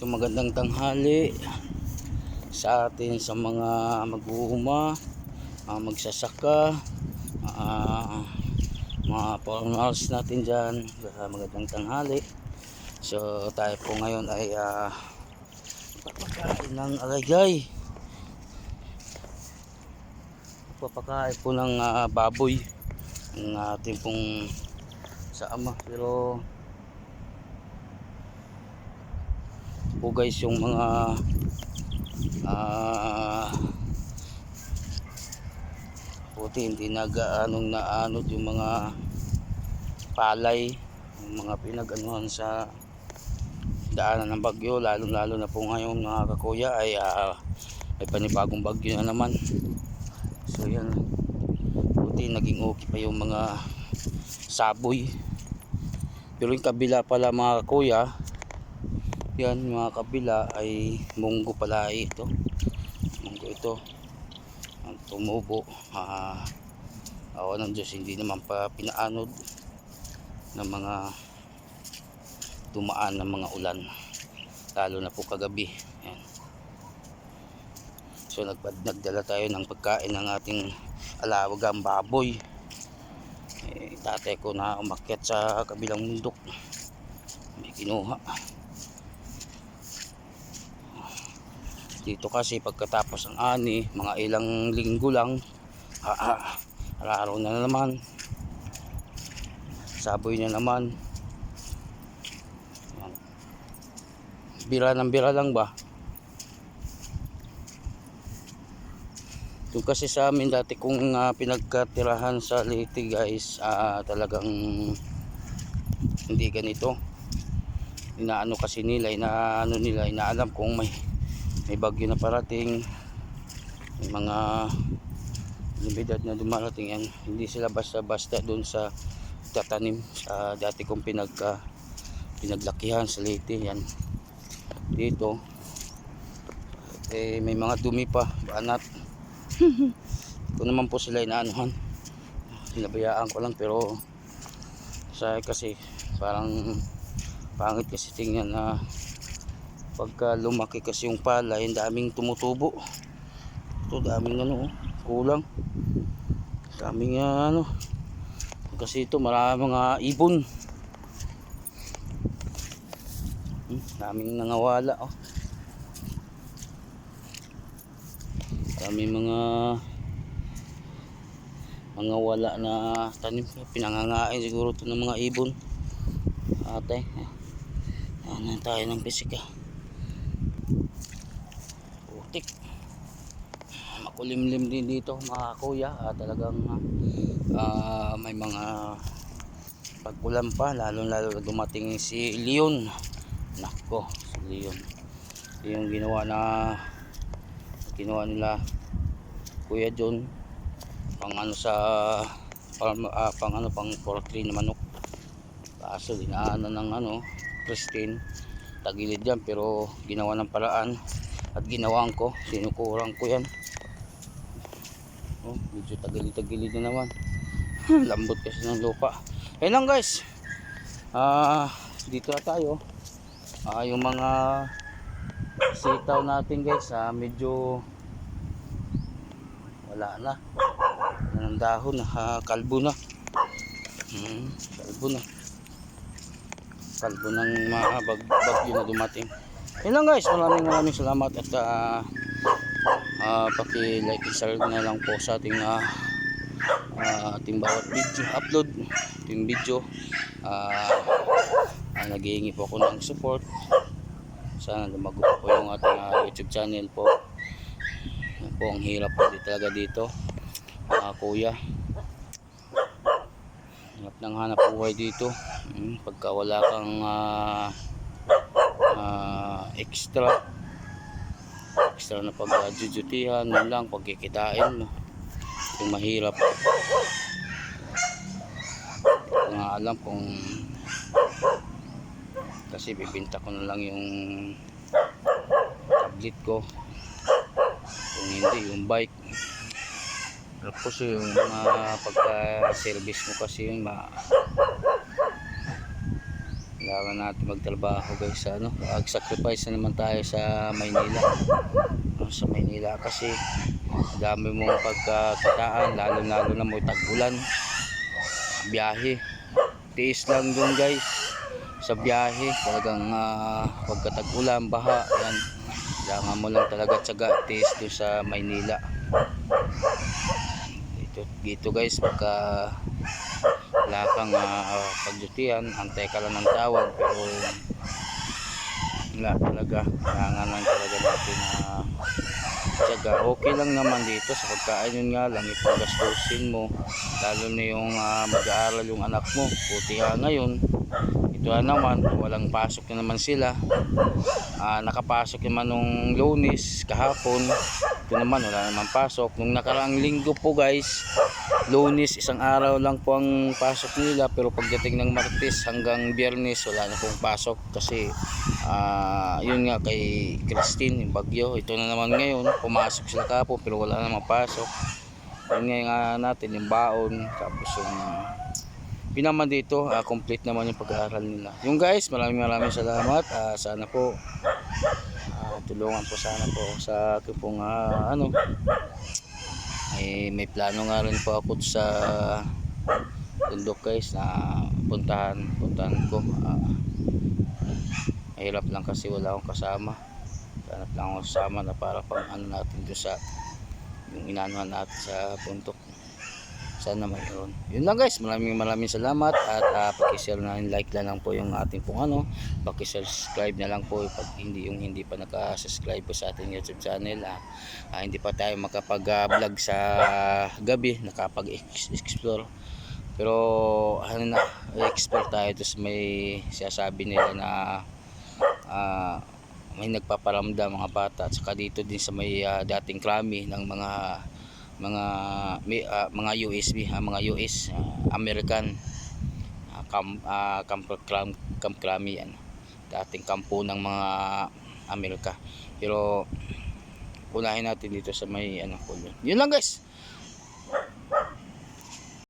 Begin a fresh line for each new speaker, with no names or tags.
So magandang tanghali sa atin sa mga mag-uuma, mga magsasaka, ah, mga farmers natin dyan. Ah, magandang tanghali. So tayo po ngayon ay uh, papakain ng alagay. Papakain po ng ah, baboy ng ating pong sa ama pero po guys yung mga ah puti hindi nag-aanong naanod yung mga palay yung mga pinag-anuhan sa daanan ng bagyo lalo lalo na po ngayon mga kakuya ay ah, may panibagong bagyo na naman. So yan. Puti naging okay pa yung mga saboy. Pero yung kabila pala mga kuya yan mga kabila ay munggo pala ito. Munggo ito. Ang tumubo. Ah awa ng Diyos hindi naman pa pinaanod ng mga tumaan ng mga ulan. Lalo na po kagabi. Yan. so nagpad nagdala tayo ng pagkain ng ating alawagang baboy. Eh, tatay ko na umakyat sa kabilang mundok may kinuha dito kasi pagkatapos ng ani mga ilang linggo lang araw na naman saboy na naman bira ng bira lang ba Yung kasi sa amin dati kung uh, pinagkatirahan sa Leyte guys, ah, talagang hindi ganito. Inaano kasi nila, inaano nila, inaalam kung may may bagyo na parating, may mga libidad na dumarating yan. Hindi sila basta-basta doon sa tatanim sa dati kong pinagka pinaglakihan sa Leyte yan. Dito eh may mga dumi pa, banat kung naman po sila inaanuhan sinabayaan ko lang pero sa kasi parang pangit kasi tingnan na pagka lumaki kasi yung pala yung daming tumutubo. Ito daming ano oh, kulang. Daming ah, ano. Kasi ito marami mga ibon. Hmm, daming nangawala oh. Kami mga mga wala na tanim. Pinangangain siguro to ng mga ibon. Ate yan na tayo ng pisika putik makulimlim din dito mga kuya. Ah, talagang ah, may mga pagkulam pa lalo lalo dumating si Leon. Nako si Leon. Yung ginawa na ginawa nila Kuya John. Pang ano sa pang, ah, pang ano pang poultry na manok. Kaso dinaanan ng ano Christine. Tagilid yan pero ginawa ng paraan at ginawaan ko sinukurang ko yan. Oh, medyo tagilid tagilid na naman. Lambot kasi ng lupa. Ayun lang guys. Ah dito na tayo. Ah, yung mga sitaw natin guys ah, medyo wala na. Ng dahon na kalbo na. Hmm, kalbo na. Kalbo ng mga bag, bagyo na dumating yun lang guys. Maraming maraming salamat at uh, uh, paki like and share na lang po sa ating uh, uh, ating bawat video upload ating video. Uh, uh, naghihingi po ako ng support. Sana lumago po yung ating uh, youtube channel po. Yan po ang hirap po di talaga dito mga kuya. Hirap ng hanap buhay dito. Hmm, pagka wala kang uh, uh, extra. Extra na pag uh, jujutihan mo lang pagkikitain mo. Yung mahirap. Ko nga alam kung kasi bibinta ko na lang yung tablet ko. Kung hindi yung bike. Tapos yung mga pagka service mo kasi yung ma kailangan natin magtrabaho guys sa ano? Mag-sacrifice na naman tayo sa Maynila. Ah, sa Maynila kasi dami mong pagkakitaan lalo lalo na mo tag-ulan. Biyahe. Tiis lang dun guys. Sa biyahe talagang uh, pagkatag-ulan baha. Yan. Kailangan mo lang talaga tsaga tiis dun sa Maynila. Dito, dito guys pagka wala kang uh, pagdutihan antay ka lang ng tawag pero wala talaga. Kailangan lang talaga natin na tsaga okay lang naman dito sa pagkain. Yun nga lang ipagastusin mo. Lalo na yung ah, mag-aaral yung anak mo. Buti nga ngayon ito na naman walang pasok na naman sila. Ah, nakapasok naman nung lunes kahapon. Ito naman wala naman pasok. Nung nakaraang linggo po guys lunes isang araw lang po ang pasok nila. Pero pagdating ng martes hanggang biyernes wala na pong pasok. Kasi ah, yun nga kay Christine yung bagyo. Ito na naman ngayon pumasok sila kapo pero wala namang pasok. Yun nga nga natin yung baon. Tapos yung pinaman dito ah, complete naman yung pag-aaral nila. Yung guys maraming maraming salamat. Ah, sana po ah, tulungan po sana po sa akin pong ah, ano. Ay may plano nga rin po ako sa bundok guys na puntahan puntahan ko. Ah, mahirap lang kasi wala akong kasama. Hanap lang ako kasama na para pang ano natin doon sa yung inanuhan natin sa bundok sana mayroon yun. Lang guys. Maraming maraming salamat. At uh, pakishare na like na lang po yung ating pong ano. Pakisubscribe na lang po pag hindi yung hindi pa nakasubscribe po sa ating youtube channel. Ah, ah, hindi pa tayo makapag vlog sa gabi. Nakapag explore pero ano na explore tayo. Tapos may sinasabi nila na ah, may nagpaparamdam mga bata. At saka dito din sa may ah, dating krami ng mga mga ah, mga USB ah, mga US ah, American uh, ah, camp Cram- camp Krami yan. Dating kampo ng mga Amerika. Pero unahin natin dito sa may ano yun lang guys